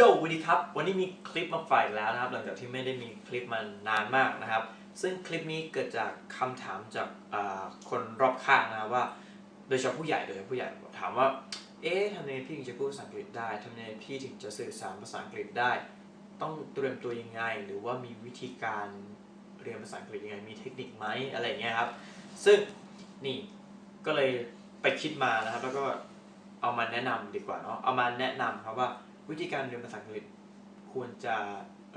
โยวัสดีครับ วันนี้มีคลิปมาฝ่ากอีกแล้วนะครับ หลังจากที่ไม่ได้มีคลิปมานานมากนะครับ ซึ่งคลิปนี้เกิดจากคำถามจากคนรอบข้างนะว่า โดยเฉพาะผู้ใหญ่โดยเฉพาะผู้ใหญ่ถามว่า เอ๊ะทำไงพี่ถึงจะพูดภาษาอังกฤษได้ทำไงพี่ถึงจะสื่อสารภาษาอังกฤษได้ ต้องเตรียมตัวยังไง หรือว่ามีวิธีการเรียนภาษาอังกฤษยังไง มีเทคนิคไหมอะไรเงี้ยครับ ซึ่งนี่ก็เลยไปคิดมานะครับ แล้วก็เอามาแนะนำดีกว่าเนาะ เอามาแนะนำครับว่า วิธีการเรียนภาษาอังกฤษควรจะ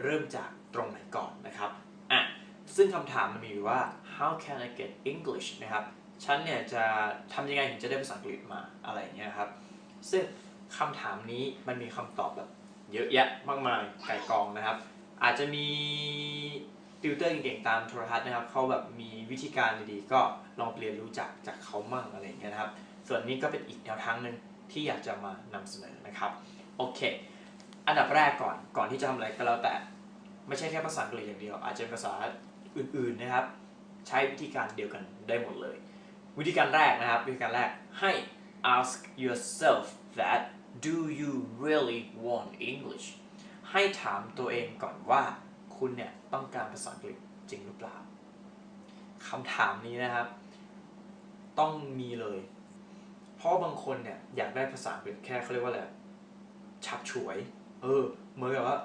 เริ่มจากตรงไหนก่อนนะครับอะซึ่งคำถามมันมีอยู่ว่า how can I get English นะครับ ฉันเนี่ยจะทำยังไงถึงจะได้ภาษาอังกฤษมาอะไรเงี้ยครับ ซึ่งคำถามนี้มันมีคำตอบแบบเยอะแยะมากมายไก่กองนะครับ อาจจะมีติวเตอร์เก่งๆตามโทรทัศน์นะครับเขาแบบมีวิธีการดีๆ ก็ลองเรียนรู้จากจากเขามั่งอะไรเงี้ยนะครับ ส่วนนี้ก็เป็นอีกแนวทางหนึ่งที่อยากจะมานำเสนอนะครับ โอเค อันดับแรกก่อน ก่อนที่จะทำอะไรก็แล้วแต่ ไม่ใช่แค่ภาษาอังกฤษอย่างเดียว อาจจะเป็นภาษาอื่นๆนะครับ ใช้วิธีการเดียวกันได้หมดเลย วิธีการแรกนะครับ วิธีการแรกให้ ask yourself that do you really want English ให้ถามตัวเองก่อนว่าคุณเนี่ยต้องการภาษาอังกฤษจริงหรือเปล่าคำถามนี้นะครับ ต้องมีเลย เพราะบางคนเนี่ยอยากได้ภาษาอังกฤษแค่เขาเรียกว่าอะไร ชักฉวย เออ เหมือนกับว่า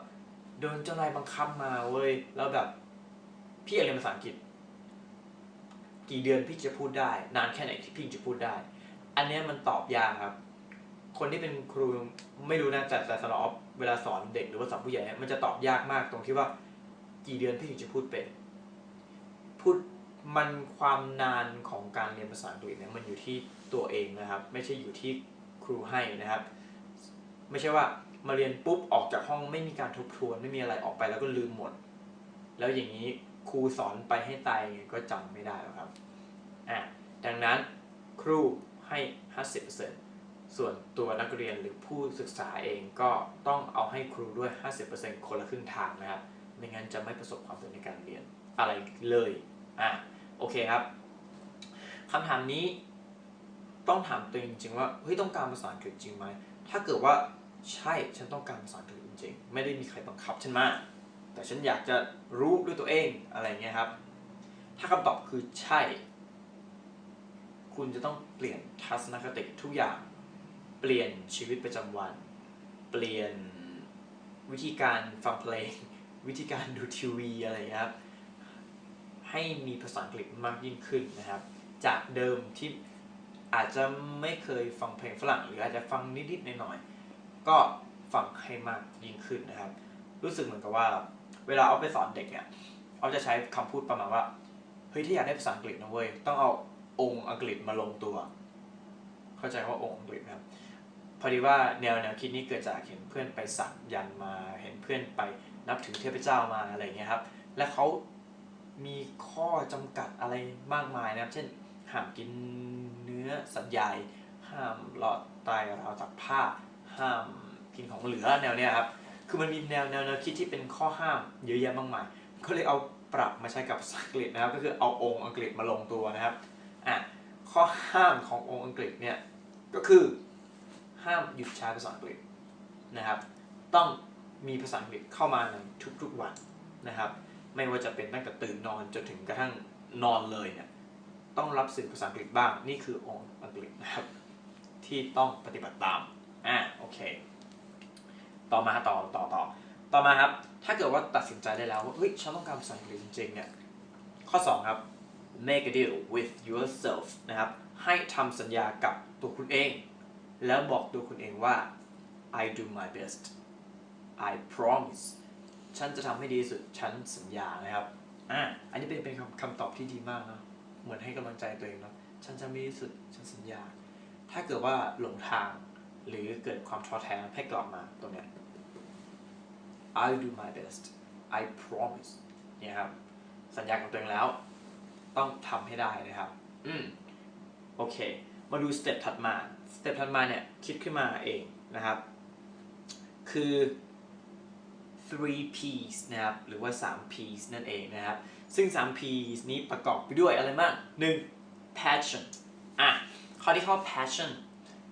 โดนเจ้านายบังคับมาเว้ย แล้วแบบ พี่อยากเรียนภาษาอังกฤษ กี่เดือนพี่จะพูดได้ นานแค่ไหนที่พี่จะพูดได้ อันเนี้ยมันตอบยากครับ คนที่เป็นครูไม่รู้นะแต่แต่สำหรับอฟเวลาสอนเด็กหรือว่าสอนผู้ใหญ่เนี่ยมันจะตอบยากมากตรงที่ว่า กี่เดือนพี่ถึงจะพูดเป็น พูดมันความนานของการเรียนภาษาอังกฤษเนี่ยมันอยู่ที่ตัวเองนะครับ ไม่ใช่อยู่ที่ครูให้นะครับ ไม่ใช่ว่ามาเรียนปุ๊บออกจากห้องไม่มีการทบทวนไม่มีอะไรออกไปแล้วก็ลืมหมด แล้วอย่างนี้ครูสอนไปให้ตายไงก็จำไม่ได้ครับอะดังนั้นครูให้ 50%ส่วนตัวนักเรียนหรือผู้ศึกษาเองก็ต้องเอาให้ครูด้วย 50%คนละครึ่งทางนะครับไม่งั้นจะไม่ประสบความสำเร็จในการเรียนอะไรเลยอะโอเคครับคำถามนี้ต้องถามตัวเองจริงว่าเฮ้ยต้องการภาษาอังกฤษจริงไหม ถ้าเกิดว่าใช่ฉันต้องการภาษาอังกฤษจริงๆ ไม่ได้มีใครบังคับฉันมา แต่ฉันอยากจะรู้ด้วยตัวเองอะไรเงี้ยครับ ถ้าคำตอบคือใช่ คุณจะต้องเปลี่ยนทัศนคติทุกอย่าง เปลี่ยนชีวิตประจำวัน เปลี่ยนวิธีการฟังเพลง วิธีการดูทีวีอะไรครับ ให้มีภาษาอังกฤษมากยิ่งขึ้นนะครับ จากเดิมที่ อาจจะไม่เคยฟังเพลงฝรั่ง หรืออาจจะฟังนิดๆหน่อยๆก็ฟังให้มากยิ่งขึ้นนะครับ รู้สึกเหมือนกับว่า เวลาเอาไปสอนเด็กเนี่ยเอาจะใช้คำพูดประมาณว่าเฮ้ยถ้าอยากได้ภาษาอังกฤษนะเว้ยต้องเอาองค์อังกฤษมาลงตัว เข้าใจว่าองค์อังกฤษนะครับพอดีว่าแนวแนวคิดนี้เกิดจากเห็นเพื่อนไปสักยันมาเห็นเพื่อนไปนับถือเทพเจ้ามาอะไรเงี้ยครับ และเขามีข้อจำกัดอะไรมากมายนะครับ เช่นห้ามกิน นื้อสัตว์ใหญ่ ห้ามหลอดไตราวตักผ้า ห้ามกินของเหลือแนวเนี้ยครับ คือมันมีแนวแนวแนวคิดที่เป็นข้อห้ามเยอะแยะมากมาย ก็เลยเอาปรับมาใช้กับอังกฤษนะครับ ก็คือเอาองค์อังกฤษมาลงตัวนะครับ อะ ข้อห้ามขององค์อังกฤษเนี่ย ก็คือห้ามหยุดใช้ภาษาอังกฤษนะครับ ต้องมีภาษาอังกฤษเข้ามาในทุกๆวันนะครับ ไม่ว่าจะเป็นตั้งแต่ตื่นนอนจนถึงกระทั่งนอนเลยเนี่ย ต้องรับสื่อภาษาอังกฤษบ้าง นี่คือองค์อังกฤษนะครับ ที่ต้องปฏิบัติตาม อ่า โอเค ต่อมาต่อต่อต่อ ต่อมาครับ ถ้าเกิดว่าตัดสินใจได้แล้วว่า เฮ้ย ฉันต้องการภาษาอังกฤษจริงๆ เนี่ย ข้อ 2 ครับ make a deal with yourself นะครับ ให้ทำสัญญากับตัวคุณเอง แล้วบอกตัวคุณเองว่า I do my best I promise ฉันจะทำให้ดีสุด ฉันสัญญานะครับ อ่า อันนี้เป็นเป็นคำคำตอบที่ดีมากนะ เหมือนให้กำลังใจตัวเองเนาะฉันจะมีที่สุดฉันสัญญา ถ้าเกิดว่าหลงทาง หรือเกิดความท้อแท้ให้กลับมาตรงเนี้ย I'll do my best I promise เนี่ยครับ สัญญากับตัวเองแล้ว ต้องทำให้ได้นะครับ อืม โอเค มาดูสเต็ปถัดมา สเต็ปถัดมาเนี่ย คิดขึ้นมาเองนะครับ คือ three P's นะครับ หรือว่า 3 P's นั่นเองนะครับ ซึ่ง 3P นี้ประกอบไปด้วยอะไรบ้าง 1. passion อะข้อที่เข้า passion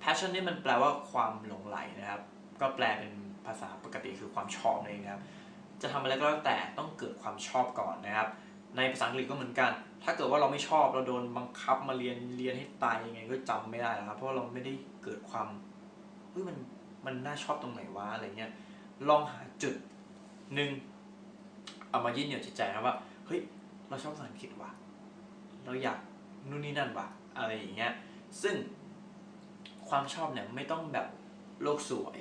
passion นี่มันแปลว่าความหลงไหลนะครับ ก็แปลเป็นภาษาปกติคือความชอบนั่นเองนะครับ จะทำอะไรก็แล้วแต่ต้องเกิดความชอบก่อนนะครับ ในภาษาอังกฤษก็เหมือนกัน ถ้าเกิดว่าเราไม่ชอบเราโดนบังคับมาเรียนเรียนให้ตายยังไงก็จำไม่ได้นะครับ เพราะเราไม่ได้เกิดความเฮ้ยมันมันน่าชอบตรงไหนวะอะไรเงี้ยลองหาจุดหนึ่งเอามายึดเหนี่ยวจิตใจนะว่า เฮ้ยเราชอบภาษาอังกฤษว่ะเราอยากนู่นนี่นั่นว่ะอะไรอย่างเงี้ยซึ่งความชอบเนี่ยไม่ต้องแบบโลกสวย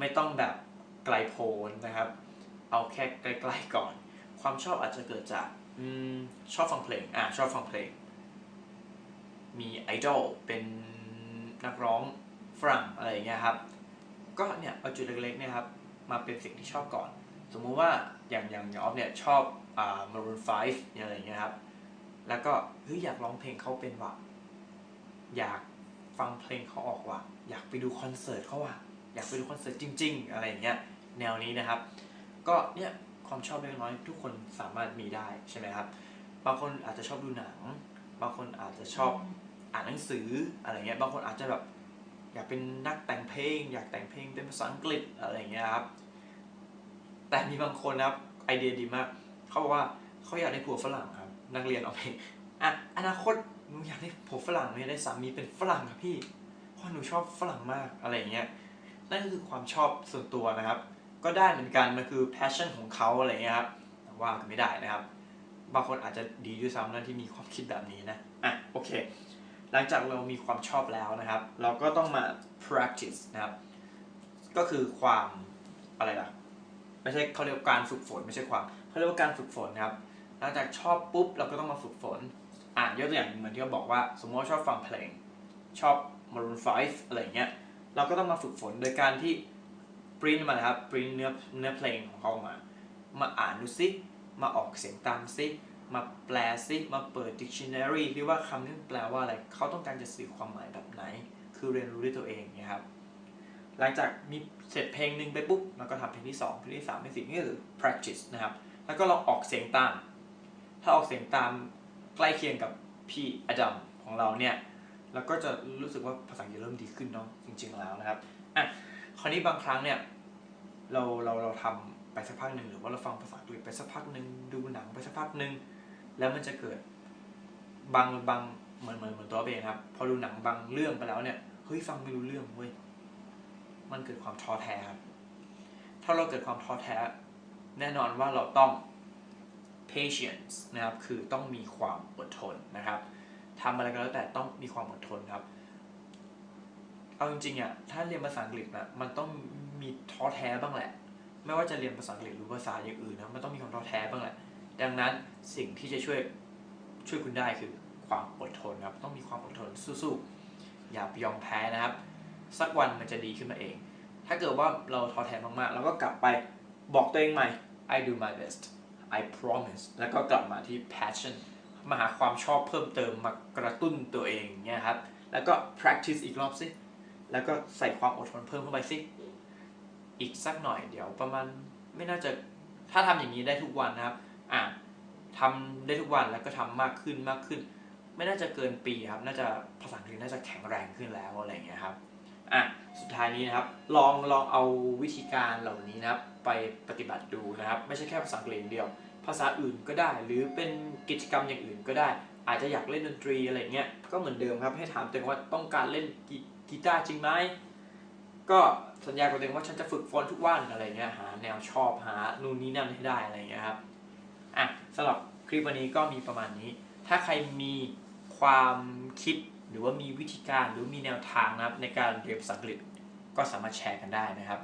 ไม่ต้องแบบไกลโพ้นนะครับ เอาแค่ใกล้ๆก่อน ความชอบอาจจะเกิดจากอชอบฟังเพลงอะชอบฟังเพลง มีไอดอลเป็นนักร้องฝรั่งอะไรอย่างเงี้ยครับ ก็เนี่ยเอาจุดเล็กๆเนี่ยครับมาเป็นสิ่งที่ชอบก่อน สมมุติว่าอย่างอย่างอย่างออฟเนี่ยชอบ Maroon 5อะไรอย่างเงี้ยครับ แล้วก็เฮ้ยอยากร้องเพลงเขาเป็นว่ะ อยากฟังเพลงเขาออกว่ะ อยากไปดูคอนเสิร์ตเขาว่ะ อยากไปดูคอนเสิร์ตจริง ๆ อะไรอย่างเงี้ย แนวนี้นะครับ ก็เนี่ยความชอบเล็กน้อยทุกคนสามารถมีได้ใช่ไหมครับ บางคนอาจจะชอบดูหนัง บางคนอาจจะชอบอ่านหนังสืออะไรเงี้ย บางคนอาจจะแบบอยากเป็นนักแต่งเพลง อยากแต่งเพลงเป็นภาษาอังกฤษอะไรเงี้ยครับ แต่มีบางคนนะครับไอเดียดีมาก เขาบอกว่าเขาอยากได้ผัวฝรั่งครับ นักเรียนเอาเพลงอะอนาคตหนูอยากได้ผัวฝรั่งหนูอยากได้สามีเป็นฝรั่งครับพี่เพราะหนูชอบฝรั่งมากอะไรอย่างเงี้ยนั่นก็คือความชอบส่วนตัวนะครับ ก็ได้เหมือนกันมันคือ passion ของเขาอะไรเงี้ยครับแต่ว่ากันไม่ได้นะครับ บางคนอาจจะดีด้วยซ้ำนะที่มีความคิดแบบนี้นะอะโอเค หลังจากเรามีความชอบแล้วนะครับ เราก็ต้องมา practice นะครับ ก็คือความอะไรล่ะ ไม่ใช่เขาเรียกการฝึกฝนไม่ใช่ความ เขาเรียกว่าการฝึกฝนครับ หลังจากชอบปุ๊บเราก็ต้องมาฝึกฝน อ่านยกตัวอย่างเหมือนที่เขาบอกว่า สมมติชอบฟังเพลง ชอบ Maroon 5 อะไรเงี้ย เราก็ต้องมาฝึกฝนโดยการที่ปริ้นมาครับปริ้นเนื้อเนื้อเพลงของเขาออกมา มาอ่านดูซิ มาออกเสียงตามซิ มาแปลซิ มาเปิด dictionary ที่ว่าคำนี้แปลว่าอะไร เขาต้องการจะสื่อความหมายแบบไหน คือเรียนรู้ด้วยตัวเองนะครับ หลังจากมีเสร็จเพลงหนึ่งไปปุ๊บเราก็ทำเพลงที่ 2 เพลงที่3เพลงที่4นี่คือ practice นะครับ แล้วก็ลองออกเสียงตาม ถ้าออกเสียงตามใกล้เคียงกับพี่อดัมของเราเนี่ยเราก็จะรู้สึกว่าภาษาอังกฤษเริ่มดีขึ้นเนาะจริง ๆ แล้วนะครับอะคราวนี้บางครั้งเนี่ยเราเราเราทำไปสักพักหนึ่งหรือว่าเราฟังภาษาอังกฤษไปสักพักหนึ่งดูหนังไปสักพักหนึ่งแล้วมันจะเกิดบางบางเหมือนเหมือนเหมือนตัวเองครับ พอดูหนังบางเรื่องไปแล้วเนี่ยเฮ้ยฟังไม่รู้เรื่องเว้ยมันเกิดความท้อแท้ครับถ้าเราเกิดความท้อแท้ แน่นอนว่าเราต้อง patience นะครับ คือต้องมีความอดทนนะครับทำอะไรก็แล้วแต่ต้องมีความอดทนครับ เอาจริงๆอะถ้าเรียนภาษาอังกฤษนะมันต้องมีท้อแท้บ้างแหละ ไม่ว่าจะเรียนภาษาอังกฤษหรือภาษาอย่างอื่นนะ มันต้องมีความท้อแท้บ้างแหละ ดังนั้นสิ่งที่จะช่วยช่วยคุณได้คือความอดทนครับ ต้องมีความอดทนสู้ๆ อย่าไปยอมแพ้นะครับ สักวันมันจะดีขึ้นมาเอง ถ้าเกิดว่าเราท้อแท้มากๆ เราก็กลับไป บอกตัวเองใหม่ I do my best I promise แล้วก็กลับมาที่ passion มาหาความชอบเพิ่มเติมมากระตุ้นตัวเองเนี่ยครับ แล้วก็ practice อีกรอบสิ แล้วก็ใส่ความอดทนเพิ่มเข้าไปสิ อีกสักหน่อยเดี๋ยวประมาณไม่น่าจะถ้าทำอย่างนี้ได้ทุกวันนะครับ อะทำได้ทุกวันแล้วก็ทำมากขึ้นมากขึ้น ไม่น่าจะเกินปีครับ น่าจะภาษาอังกฤษน่าจะแข็งแรงขึ้นแล้วอะไรอย่างเงี้ยครับ อะ สุดท้ายนี้นะครับ ลองลองเอาวิธีการเหล่านี้นะครับ ไปปฏิบัติดูนะครับ ไม่ใช่แค่ภาษาอังกฤษเดียว ภาษาอื่นก็ได้ หรือเป็นกิจกรรมอย่างอื่นก็ได้ อาจจะอยากเล่นดนตรีอะไรเงี้ยก็เหมือนเดิมครับให้ถามตัวเองว่าต้องการเล่นกีตาร์จริงไหมก็สัญญากับตัวเองว่าฉันจะฝึกฝนทุกวันอะไรเงี้ยหาแนวชอบหานู่นนี่นั่นให้ได้อะไรเงี้ยครับอะสำหรับคลิปวันนี้ก็มีประมาณนี้ ถ้าใครมีความคิดหรือว่ามีวิธีการหรือมีแนวทางนะครับในการเรียนภาษาอังกฤษก็สามารถแชร์กันได้นะครับ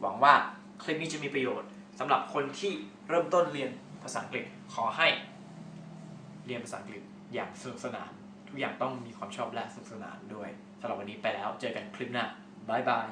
หวังว่า คลิปนี้จะมีประโยชน์สำหรับคนที่เริ่มต้นเรียนภาษาอังกฤษขอให้ เรียนภาษาอังกฤษอย่างสนุกสนานทุกอย่างต้องมีความชอบและสนุกสนานด้วยสำหรับวันนี้ไปแล้วเจอกันคลิปหน้าบายบาย